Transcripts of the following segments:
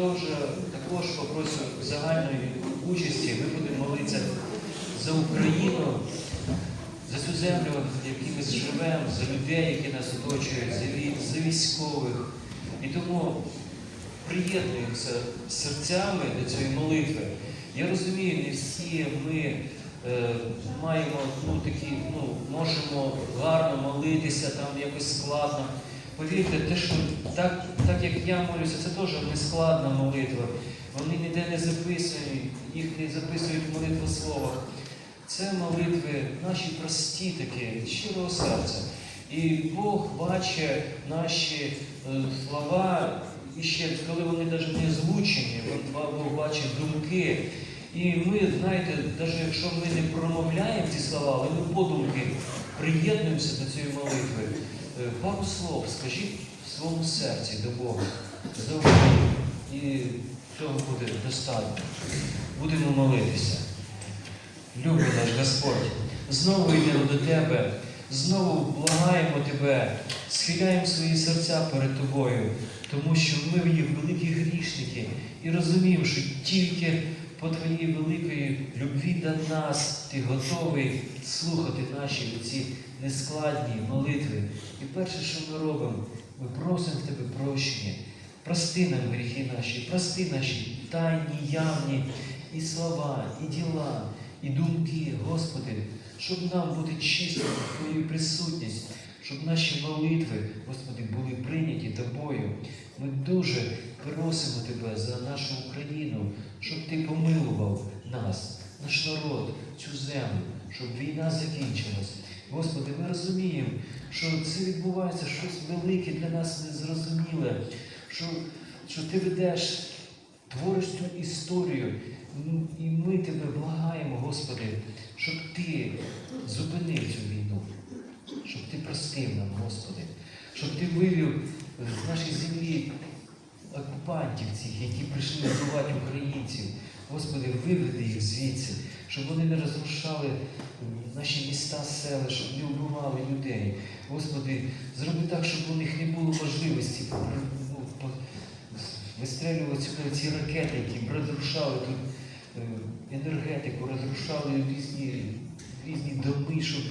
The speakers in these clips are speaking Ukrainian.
Тож е, також попрошу загальної участі. Ми будемо молитися за Україну, за цю землю, в якій ми живемо, за людей, які нас оточують, за військових. І тому приєднуємося серцями до цієї молитви. Я розумію, не всі ми е, маємо ну, такі, ну, можемо гарно молитися, там якось складно. Повірте, те, що так, так як я молюся, це теж не складна молитва. Вони ніде не записані, їх не записують в молитвословах. Це молитви наші прості такі, щирого серця. І Бог бачить наші е, слова, і ще коли вони навіть не озвучені, Бог бачить думки. І ми, знаєте, навіть якщо ми не промовляємо ці слова, але ми подумки приєднуємося до цієї молитви. Е, Пару слов скажіть в своєму серці до Бога за Україну. І цього буде достатньо. Будемо молитися. Любий наш Господь, знову йдемо до Тебе, знову благаємо Тебе, схиляємо свої серця перед Тобою, тому що ми є великі грішники і розуміємо, що тільки по Твоїй великої любві до нас Ти готовий слухати наші ці нескладні молитви. І перше, що ми робимо, ми просимо Тебе прощення. Прости нам гріхи наші, прости наші тайні, явні і слова, і діла, і думки, Господи, щоб нам бути чистими Твою присутність, щоб наші молитви, Господи, були прийняті Тобою. Ми дуже просимо Тебе за нашу Україну, щоб Ти помилував нас, наш народ, цю землю, щоб війна закінчилась. Господи, ми розуміємо, що це відбувається щось велике для нас незрозуміле, що, що Ти ведеш, твориш цю історію. І ми тебе благаємо, Господи, щоб Ти зупинив цю війну, щоб Ти простив нам, Господи, щоб Ти вивів з нашої землі окупантів цих, які прийшли вбивати українців. Господи, виведи їх звідси, щоб вони не розрушали наші міста, села, щоб не вбивали людей. Господи, зроби так, щоб у них не було можливості ну, вистрелювати сюди ці ракети, які розрушали тут е, енергетику, розрушали різні, різні доми, щоб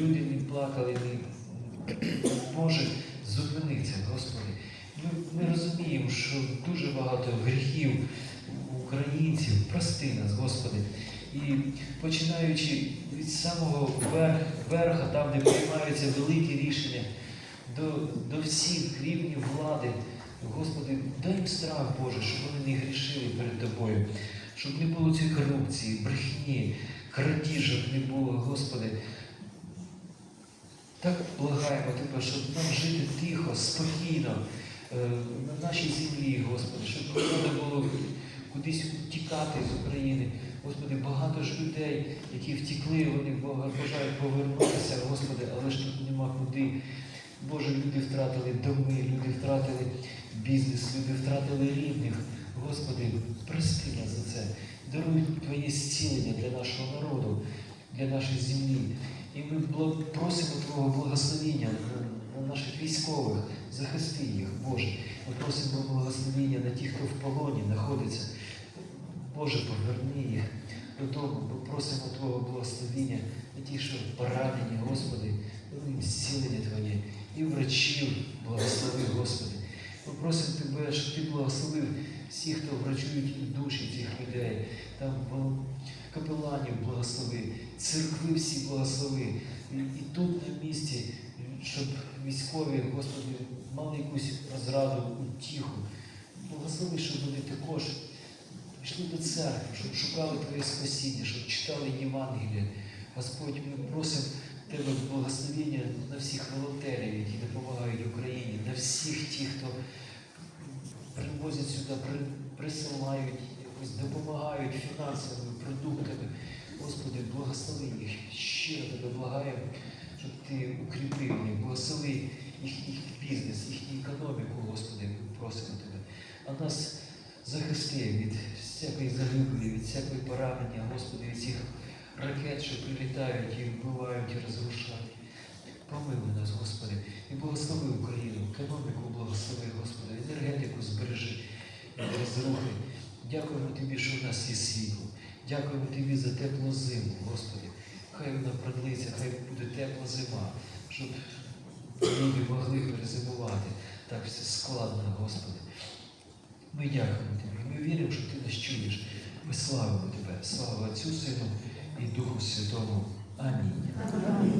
люди не плакали. Не... Боже, зупини це, Господи. Ми, ми розуміємо, що дуже багато гріхів українців. Прости нас, Господи. І починаючи від самого верх, верха, там, де приймаються великі рішення, до, до всіх рівнів влади, Господи, дай їм страх Боже, щоб вони не грішили перед Тобою, щоб не було цієї корупції, брехні, крадіжок не було, Господи. Так благаємо Тебе, щоб нам жити тихо, спокійно на нашій землі, Господи, щоб треба було кудись тікати з України. Господи, багато ж людей, які втікли, вони бажають повернутися, Господи, але ж тут нема куди. Боже, люди втратили доми, люди втратили бізнес, люди втратили рідних. Господи, прости нас за це. Даруй Твоє зцілення для нашого народу, для нашої землі. І ми просимо Твого благословіння на, на наших військових, захисти їх, Боже. Ми просимо благословіння на тих, хто в полоні знаходиться. Боже, поверни їх додому. Ми просимо Твого благословіння на ті, що поранені, Господи, їм зцілення Твоє і врачів благослови, Господи. Ми просимо Тебе, щоб Ти благословив всіх, хто врачують душі цих людей, там капеланів благослови, церкви всі благослови. І тут на місці, щоб військові, Господи, мали якусь розраду, утіху. Благослови, щоб вони також пішли до церкви, щоб шукали Твоє спасіння, щоб читали Євангелія. Господь, ми просимо Тебе благословення на всіх волонтерів, які допомагають Україні, на всіх тих, хто привозять сюди, присилають, якось допомагають фінансовими продуктами. Господи, благослови їх. Щиро тебе благаємо, щоб Ти укріпив їх, благослови їх, їх бізнес, їхню економіку, Господи, ми просимо Тебе. А нас захисти від всякої загибелі, від всякої поранення, Господи, від цих ракет, що прилітають і вбивають і розрушають. Помилуй нас, Господи, і благослови Україну, економіку благослови, Господи, енергетику збережи від розрухи. Дякуємо Тобі, що в нас є світло. Дякуємо Тобі за теплу зиму, Господи. Хай вона продлиться, хай буде тепла зима, щоб люди могли перезимувати. Так все складно, Господи. Ми дякуємо Тобі. Ми віримо, що Ти нас чуєш. Ми славимо Тебе. Слава Отцю Сину і Духу Святому. Амінь.